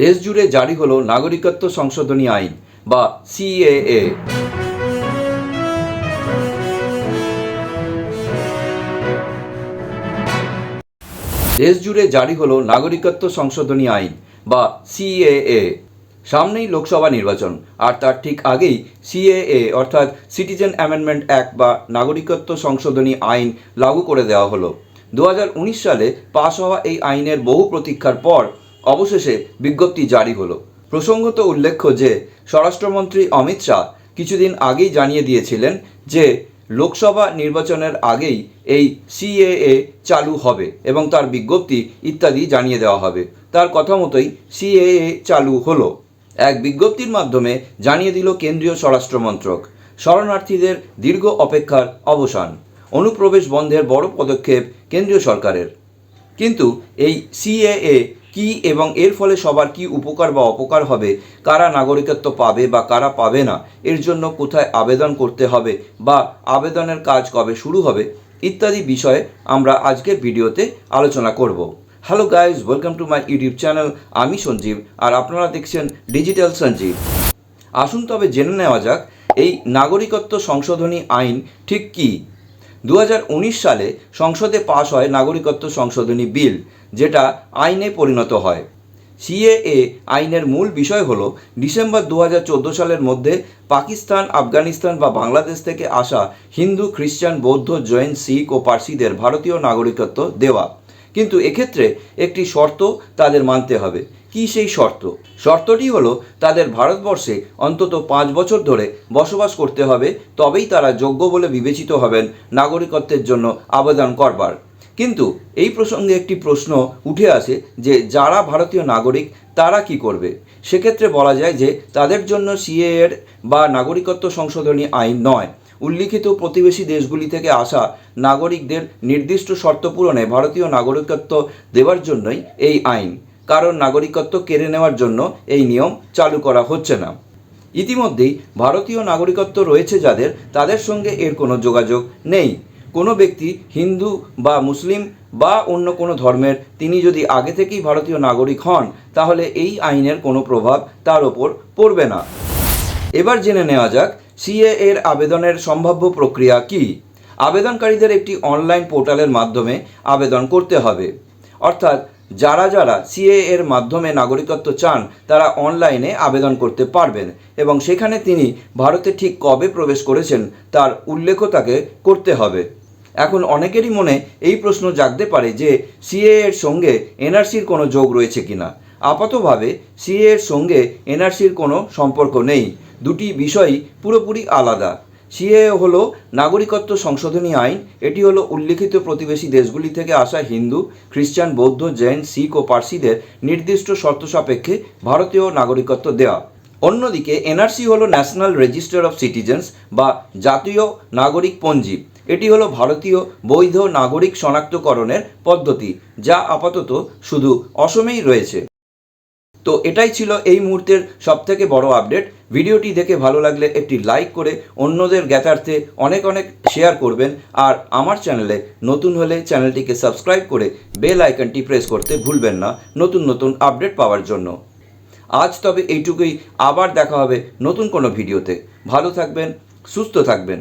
দেশ জুড়ে জারি হলো নাগরিকত্ব সংশোধনী আইন, বা সিএএ। দেশ জুড়ে জারি হলো নাগরিকত্ব সংশোধনী আইন, বা সিএএ। সামনেই লোকসভা নির্বাচন, আর তার ঠিক আগেই সিএএ, অর্থাৎ সিটিজেন অ্যামেন্ডমেন্ট অ্যাক্ট বা নাগরিকত্ব সংশোধনী আইন লাগু করে দেওয়া হলো। দু হাজার উনিশ সালে পাশ হওয়া এই আইনের বহু প্রতীক্ষার পর অবশেষে বিজ্ঞপ্তি জারি হলো। প্রসঙ্গত উল্লেখ্য যে, স্বরাষ্ট্রমন্ত্রী অমিত শাহ কিছুদিন আগেই জানিয়ে দিয়েছিলেন যে, লোকসভা নির্বাচনের আগেই এই সিএএ চালু হবে এবং তার বিজ্ঞপ্তি ইত্যাদি জানিয়ে দেওয়া হবে। তার কথা মতোই সিএএ চালু হলো। এক বিজ্ঞপ্তির মাধ্যমে জানিয়ে দিল কেন্দ্রীয় স্বরাষ্ট্র মন্ত্রক শরণার্থীদের দীর্ঘ অপেক্ষার অবসান, অনুপ্রবেশ বন্ধের বড় পদক্ষেপ কেন্দ্রীয় সরকারের। কিন্তু এই সিএএ কি এবং এর ফলে সবার কি উপকার বা অপকার হবে? কারা নাগরিকত্ব পাবে বা কারা পাবে না? এর জন্য কোথায় আবেদন করতে হবে বা আবেদনের কাজ কবে শুরু হবে? ইত্যাদি বিষয়ে আমরা আজকের ভিডিওতে আলোচনা করব। Hello guys welcome to my YouTube channel আমি সঞ্জীব আর আপনারা দেখছেন ডিজিটাল সঞ্জীব। আসুন তবে জেনে নেওয়া যাক, এই নাগরিকত্ব সংশোধনী আইন ঠিক কী? দু হাজার উনিশ সালে সংসদে পাশ হয় নাগরিকত্ব সংশোধনী বিল, যেটা আইনে পরিণত হয়। সিএএ আইনের মূল বিষয় হল, ডিসেম্বর দু হাজার চোদ্দ সালের মধ্যে পাকিস্তান, আফগানিস্তান বা বাংলাদেশ থেকে আসা হিন্দু, খ্রিস্টান, বৌদ্ধ, জৈন, শিখ ও পার্সিদের ভারতীয় নাগরিকত্ব দেওয়া। কিন্তু এক্ষেত্রে একটি শর্ত তাদের মানতে হবে। কি সেই শর্ত? শর্তটি হলো, তাদের ভারতবর্ষে অন্তত পাঁচ বছর ধরে বসবাস করতে হবে, তবেই তারা যোগ্য বলে বিবেচিত হবেন নাগরিকত্বের জন্য আবেদন করবার। কিন্তু এই প্রসঙ্গে একটি প্রশ্ন উঠে আসে যে, যারা ভারতীয় নাগরিক, তারা কি করবে? সেক্ষেত্রে বলা যায় যে, তাদের জন্য সিএ এর বা নাগরিকত্ব সংশোধনী আইন নয়। উল্লিখিত প্রতিবেশী দেশগুলি থেকে আসা নাগরিকদের নির্দিষ্ট শর্ত পূরণে ভারতীয় নাগরিকত্ব দেওয়ার জন্যই এই আইন, কারণ নাগরিকত্ব কেড়ে নেওয়ার জন্য এই নিয়ম চালু করা হচ্ছে না। ইতিমধ্যেই ভারতীয় নাগরিকত্ব রয়েছে যাদের, তাদের সঙ্গে এর কোনো যোগাযোগ নেই। কোনো ব্যক্তি হিন্দু বা মুসলিম বা অন্য কোনো ধর্মের, তিনি যদি আগে থেকেই ভারতীয় নাগরিক হন, তাহলে এই আইনের কোনো প্রভাব তার ওপর পড়বে না। এবার জেনে নেওয়া যাক সিএ এর আবেদনের সম্ভাব্য প্রক্রিয়া কি? আবেদনকারীদের একটি অনলাইন পোর্টালের মাধ্যমে আবেদন করতে হবে। অর্থাৎ, যারা যারা সিএ এর মাধ্যমে নাগরিকত্ব চান, তারা অনলাইনে আবেদন করতে পারবেন এবং সেখানে তিনি ভারতে ঠিক কবে প্রবেশ করেছেন তার উল্লেখও তাকে করতে হবে। এখন অনেকেরই মনে এই প্রশ্ন জাগতে পারে যে সিএ এর সঙ্গে এনআরসির কোনো যোগ রয়েছে কিনা। আপাতভাবে সিএ এর সঙ্গে এনআরসির কোনো সম্পর্ক নেই। দুটি বিষয়ই পুরোপুরি আলাদা। সিএ হলো নাগরিকত্ব সংশোধনী আইন, এটি হলো উল্লিখিত প্রতিবেশী দেশগুলি থেকে আসা হিন্দু, খ্রিস্টান, বৌদ্ধ, জৈন, শিখ ও পার্সিদের নির্দিষ্ট শর্ত সাপেক্ষে ভারতীয় নাগরিকত্ব দেওয়া অন্যদিকে এনআরসি হলো ন্যাশনাল রেজিস্টার অফ সিটিজেন্স বা জাতীয় নাগরিক পঞ্জি এটি হলো ভারতীয় বৈধ নাগরিক শনাক্তকরণের পদ্ধতি, যা আপাতত শুধু অসমেই রয়েছে। তো এটাই ছিল এই মুহূর্তের সবথেকে বড় আপডেট ভিডিওটি দেখে ভালো লাগলে একটি লাইক করে অন্যদের জ্ঞাতার্থে অনেক অনেক শেয়ার করবেন। আর আমার চ্যানেলে নতুন হলে চ্যানেলটিকে সাবস্ক্রাইব করে বেল আইকনটি প্রেস করতে ভুলবেন না নতুন নতুন আপডেট পাওয়ার জন্য। আজ তবে এইটুকুই। আবার দেখা হবে নতুন কোনো ভিডিওতে। ভালো থাকবেন, সুস্থ থাকবেন।